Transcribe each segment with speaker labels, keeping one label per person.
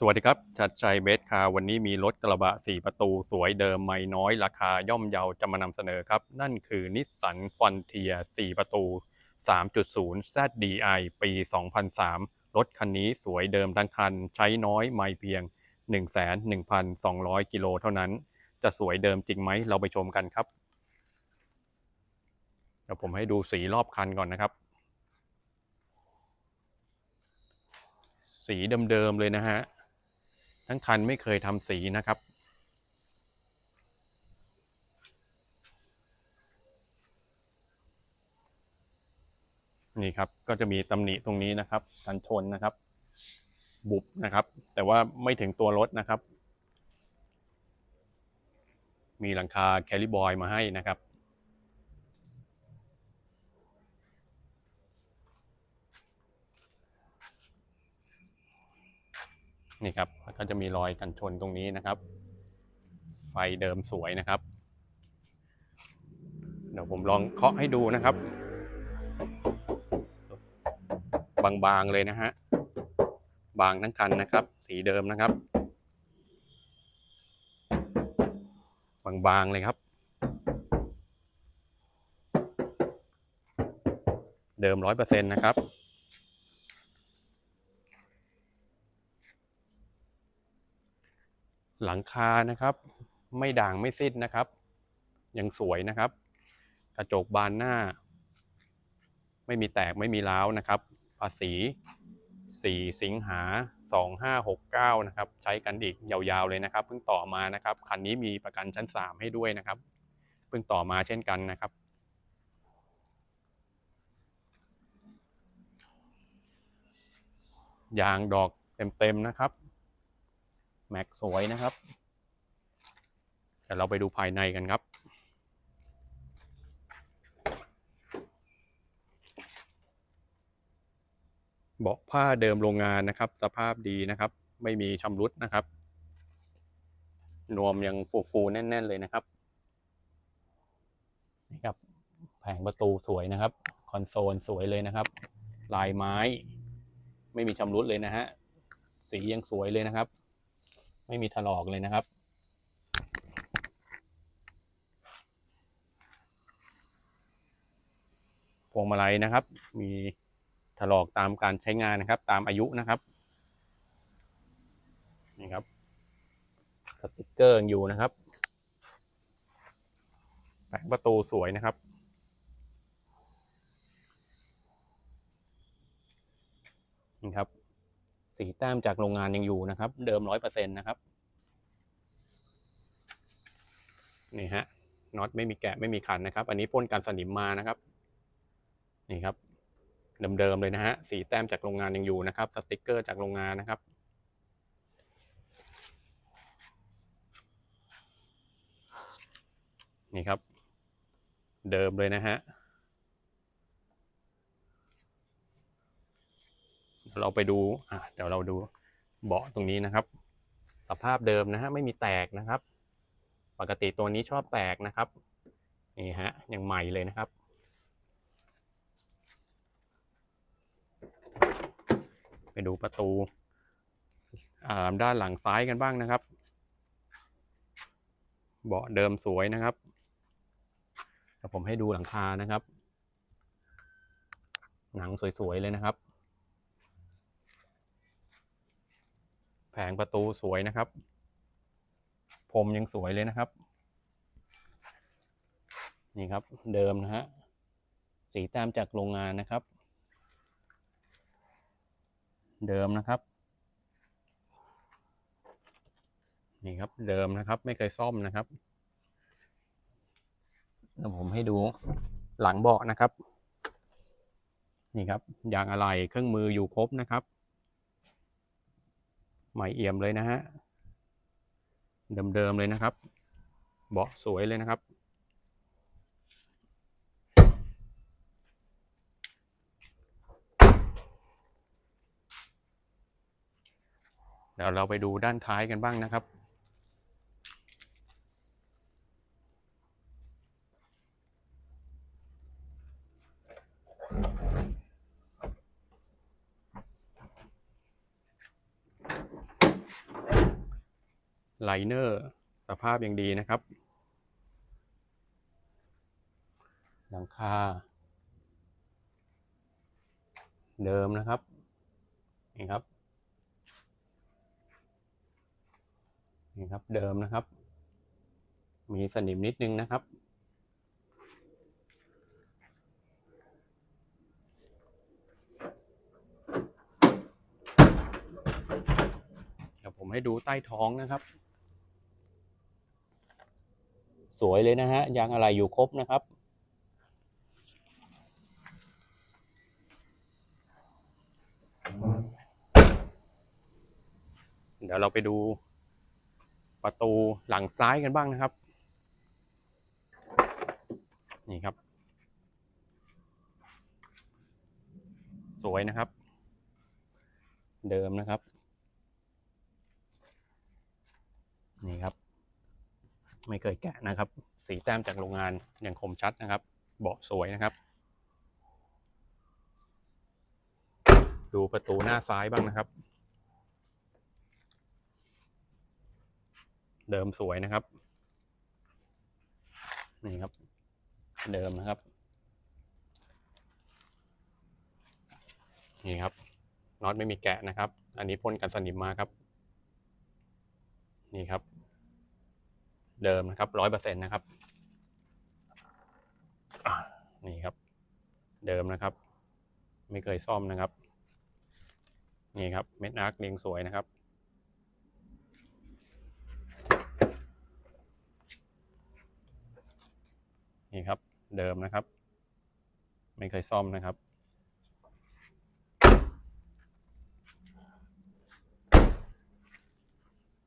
Speaker 1: สวัสดีครับ ชัดชัยเบสคาร์วันนี้มีรถกระบะ 4 ประตูสวยเดิมไม่น้อย ราคาย่อมเยาจะมานำเสนอครับ นั่นคือนิสสันฟอนเทีย 4 ประตู 3.0 ZDI ปี 2003 รถคันนี้สวยเดิมทั้งคัน ใช้น้อยไม่เพียง1,1,200 กิโลเท่านั้น จะสวยเดิมจริงไหม เราไปชมกันครับ เดี๋ยวผมให้ดูสีรอบคันก่อนนะครับ สีเดิมๆเลยนะฮะ ทั้งคันไม่เคยทำสีนะครับ นี่ครับก็จะมีตำหนิตรงนี้นะครับกันชนนะครับ บุบนะครับ แต่ว่าไม่ถึงตัวรถนะครับ มีหลังคาแคลิบอยมาให้นะครับ นี่ครับแล้วก็จะมีรอยกันชนตรงนี้นะครับ ไฟเดิมสวยนะครับ เดี๋ยวผมลองเคาะให้ดูนะครับ บางๆเลยนะฮะบางทั้งคันนะครับ สีเดิมนะครับ บางๆเลยครับ เดิมร้อยเปอร์เซ็นต์นะครับ หลังคานะครับ ไม่ด่างไม่ซิดนะครับ ยังสวยนะครับ กระจกบานหน้า ไม่มีแตกไม่มีร้าวนะครับ ภาษี 4 สิงหา 2569 นะครับ ใช้กันอีกยาวๆเลยนะครับ เพิ่งต่อมานะครับ คันนี้มีประกันชั้น 3 ให้ด้วยนะครับ เพิ่งต่อมาเช่นกันนะครับยางดอกเต็มๆนะครับ แม็กสวยนะครับเดี๋ยวเราไปดูภายในกันครับ เบาะผ้าเดิมโรงงานนะครับ สภาพดีนะครับ ไม่มีชำรุดนะครับ นวมยังฟูๆแน่น ๆ เลยนะครับนี่ครับแผงประตูสวยนะครับ คอนโซลสวยเลยนะครับ ลายไม้ ไม่มีชำรุดเลยนะฮะ สียังสวยเลยนะครับ ไม่มีถลอกเลยนะครับ พวงมาลัยนะครับ มีถลอกตามการใช้งานนะครับ ตามอายุนะครับนี่ครับสติกเกอร์ยังอยู่นะครับแผงประตูสวยนะครับ นี่ครับ สีแต้มจากโรงงานยังอยู่นะครับ เดิมร้อยเปอร์เซ็นต์นะครับ นี่ฮะน็อตไม่มีแกะไม่มีขันนะครับ อันนี้พ่นกันสนิมมานะครับ นี่ครับ เดิมๆเลยนะฮะสีแต้มจากโรงงานยังอยู่นะครับ สติกเกอร์จากโรงงานนะครับนี่ครับ เดิมเลยนะฮะ เราไปดูอะเดี๋ยวเราดูเบาะตรงนี้นะครับ สภาพเดิมนะฮะไม่มีแตกนะครับ ปกติตัวนี้ชอบแตกนะครับนี่ฮะยังใหม่เลยนะครับไปดูประตูอ่าด้านหลังซ้ายกันบ้างนะครับ เบาะเดิมสวยนะครับเดี๋ยวผมให้ดูหลังคานะครับ หนังสวยๆเลยนะครับ ผงประตูสวยนะครับพรมยังสวยเลยนะครับ นี่ครับเดิมนะฮะ สีต้มจากโรงงานนะครับ เดิมนะครับ นี่ครับเดิมนะครับไม่เคยซ่อมนะครับเดี๋ยวผมให้ดูหลังเบาะนะครับ นี่ครับยางอะไหล่เครื่องมืออยู่ครบนะครับ ใหม่เอี่ยมเลยนะฮะ เดิมๆเลยนะครับ เบาะสวยเลยนะครับเดี๋ยวเราไปดูด้านท้ายกันบ้างนะครับ ไลเนอร์สภาพยังดีนะครับ หลังคา เดิมนะครับนี่ครับนี่ครับเดิมนะครับ มีสนิมนิดนึงนะครับเดี๋ยวผมให้ดูใต้ท้องนะครับ สวยเลยนะฮะยางอะไรอยู่ครบนะครับ เดี๋ยวเราไปดูประตูหลังซ้ายกันบ้างนะครับ นี่ครับ สวยนะครับ เดิมนะครับ นี่ครับ ไม่เคยแกะนะครับ สีแต้มจากโรงงานอยังคมชัดนะครับ เบาะสวยนะครับ ดูประตูหน้าซ้ายบ้างนะครับ เดิมสวยนะครับ นี่ครับ เดิมนะครับ นี่ครับน็อตไม่มีแกะนะครับ อันนี้พ่นกันสนิมมาครับ นี่ครับ เดิมนะครับร้อยเปอร์เซ็นต์นะครับนี่ครับ เดิมนะครับ ไม่เคยซ่อมนะครับ นี่ครับเม็ดอาร์คเรียงสวยนะครับ นี่ครับเดิมนะครับ ไม่เคยซ่อมนะครับ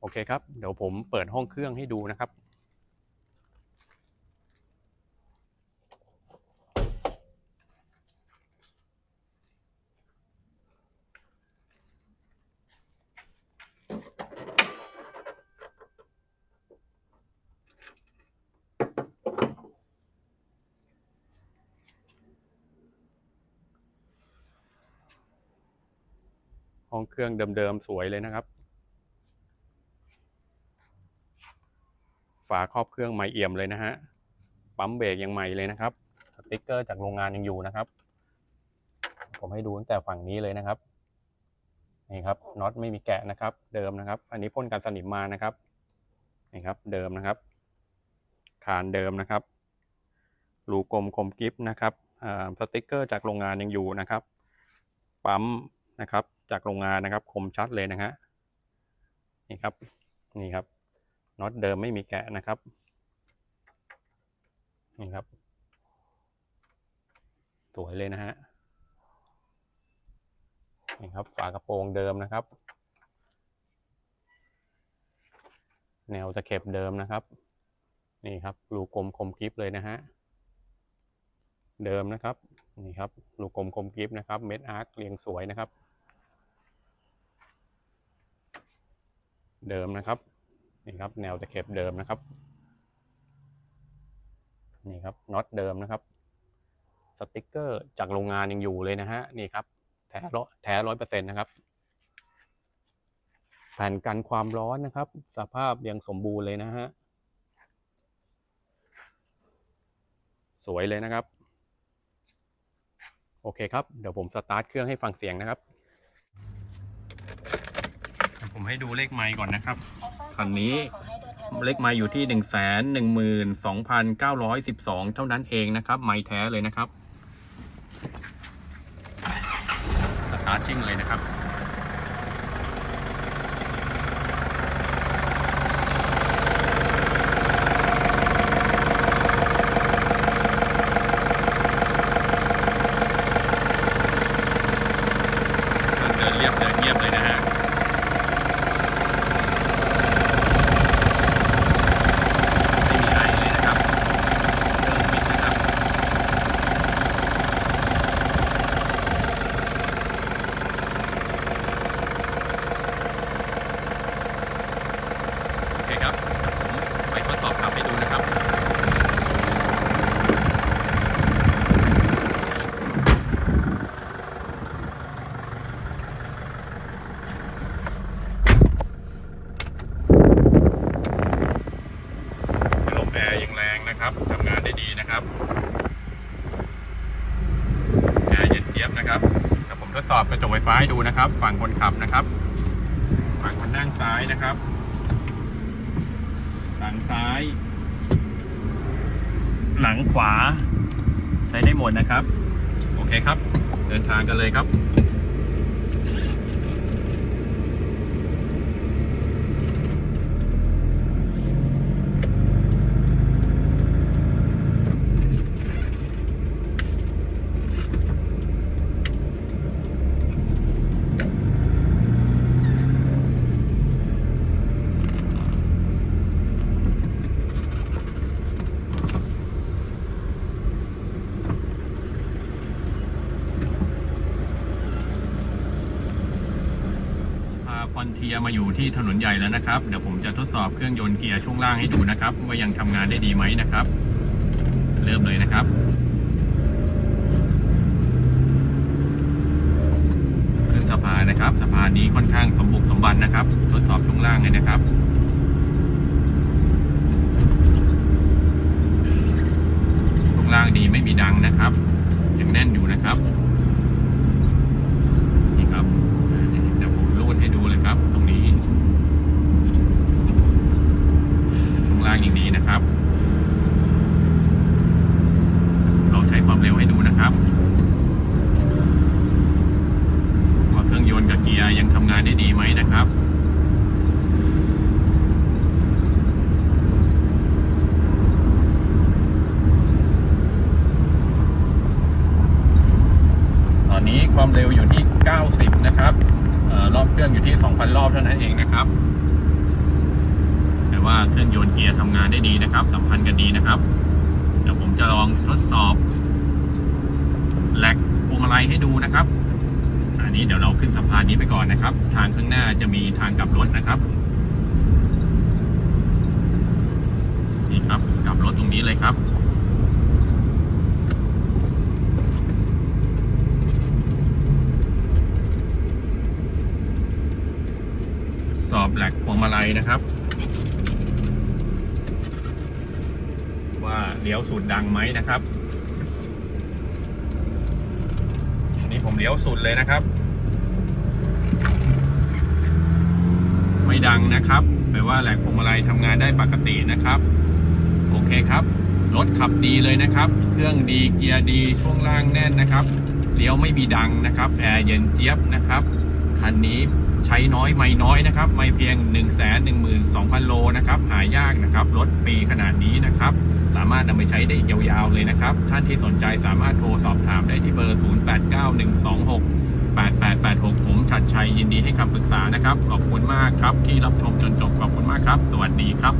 Speaker 1: โอเคครับ เดี๋ยวผมเปิดห้องเครื่องให้ดูนะครับ ห้องเครื่องเดิมๆสวยเลยนะครับ ฝาครอบเครื่องใหม่เอี่ยมเลยนะฮะ ปั๊มเบรกยังใหม่เลยนะครับ สติ๊กเกอร์จากโรงงานยังอยู่นะครับ ผมให้ดูตั้งแต่ฝั่งนี้เลยนะครับ นี่ครับน็อตไม่มีแกะนะครับ เดิมนะครับ อันนี้พ่นกันสนิมมานะครับ นี่ครับเดิมนะครับ คานเดิมนะครับรูกลมคมกิฟนะครับอ่าสติ๊กเกอร์จากโรงงานยังอยู่นะครับ ปั๊มนะครับ จากโรงงานนะครับคมชัดเลยนะฮะนี่ครับนี่ครับน็อตเดิมไม่มีแกะนะครับนี่ครับสวยเลยนะฮะนี่ครับฝากระโปรงเดิมนะครับ แนวตะเข็บเดิมนะครับ นี่ครับรูกลมคมกริบเลยนะฮะเดิมนะครับนี่ครับรูกลมคมกริบนะครับ เม็ดอาร์คเรียงสวยนะครับ เดิมนะครับนี่ครับแนวตะเข็บเดิมนะครับนี่ครับน็อตเดิมนะครับสติกเกอร์จากโรงงานยังอยู่เลยนะฮะนี่ครับแท้ร้อยแท้ร้อยเปอร์เซ็นต์นะครับแผ่นกันความร้อนนะครับ สภาพยังสมบูรณ์เลยนะฮะสวยเลยนะครับ โอเคครับ เดี๋ยวผมสตาร์ทเครื่องให้ฟังเสียงนะครับ ผมให้ดูเลขไม้ก่อนนะครับ คันนี้เลขไม้อยู่ที่หนึ่งแสนหนึ่งหมื่นสองพันเก้าร้อยสิบสองเท่านั้นเองนะครับ ไม้แท้เลยนะครับ สตาร์ทชิ่งเลยนะครับ เดินเรียบเดินเงียบเลยนะฮะ ไม่มีไอเลยนะครับเครื่องปิดนะครับ น นะครับแอร์เย็นเจี๊ยบนะครับเดี๋ยวผมทดสอบกระจกไฟฟ้าให้ดูนะครับ ฝั่งคนขับนะครับ ฝั่งคนนั่งซ้ายนะครับหลังซ้าย หลังขวา ใช้ได้หมดนะครับ โอเคครับ เดินทางกันเลยครับ พาฟ อนเทียมาอยู่ที่ถนนใหญ่แล้วนะครับ เดี๋ยวผมจะทดสอบเครื่องยนต์เกียร์ช่วงล่างให้ดูนะครับว่ายังทำงานได้ดีไหมนะครับ เริ่มเลยนะครับขึ้นสะพานนะครับสะพานนี้ค่อนข้างสมบุกสมบันนะครับ ทดสอบช่วงล่างเลยนะครับช่วงล่างดีไม่มีดังนะครับยังแน่นอยู่นะครับ นี่ครับเดี๋ยวผมรูดให้ดูเลยครับ ตรงนี้ช่วงล่างอย่างนี้นะครับ ลองใช้ความเร็วให้ดูนะครับว่าเครื่องยนต์กับเกียร์ยังทำงาน ได้ดีไหมนะครับตอนนี้ความเร็วอยู่ที่ 90 นะครับออรอบเครื่องอยู่ที่ 2,000 รอบเท่านั้นเองนะครับ แต่ว่าเครื่องยนต์เกียร์ทำงานได้ดีนะครับ สัมพันธ์กันดีนะครับ เดี๋ยวผมจะลองทดสอบแลกพวงมาลัยให้ดูนะครับ นนี้เดี๋ยวเราขึ้นสะพานนี้ไปก่อนนะครับ ทางข้างหน้าจะมีทางกลับรถนะครับ นี่ครับกลับรถตรงนี้เลยครับสอบแหลกพวงมาลัยนะครับ ว่าเลี้ยวสุดดังไหมนะครับนนี้ผมเลี้ยวสุดเลยนะครับ ไม่ ดังนะครับแปลว่าแหลกพวงมาลัยทำงานได้ปกตินะครับ โอเคครับ รถขับดีเลยนะครับ เครื่องดีเกียร์ดีช่วงล่างแน่นนะครับ เลี้ยวไม่มีดังนะครับแอร์เย็นเจี๊ยบนะครับคันนี้ใช้น้อยไม่น้อยนะครับ ไม่เพียง 1 1 2 0 0 0 โลนะครับ หายากนะครับ รถปีขนาดนี้นะครับ สามารถนำไปใช้ได้ยาวๆเลยนะครับ ท่านที่สนใจสามารถโทรสอบถามได้ที่เบอร์ 089126 8886 ผมชัดชัยยินดีให้คำปรึกษานะครับ ขอบคุณมากครับที่รับชมจนจบขอบคุณมากครับ สวัสดีครับ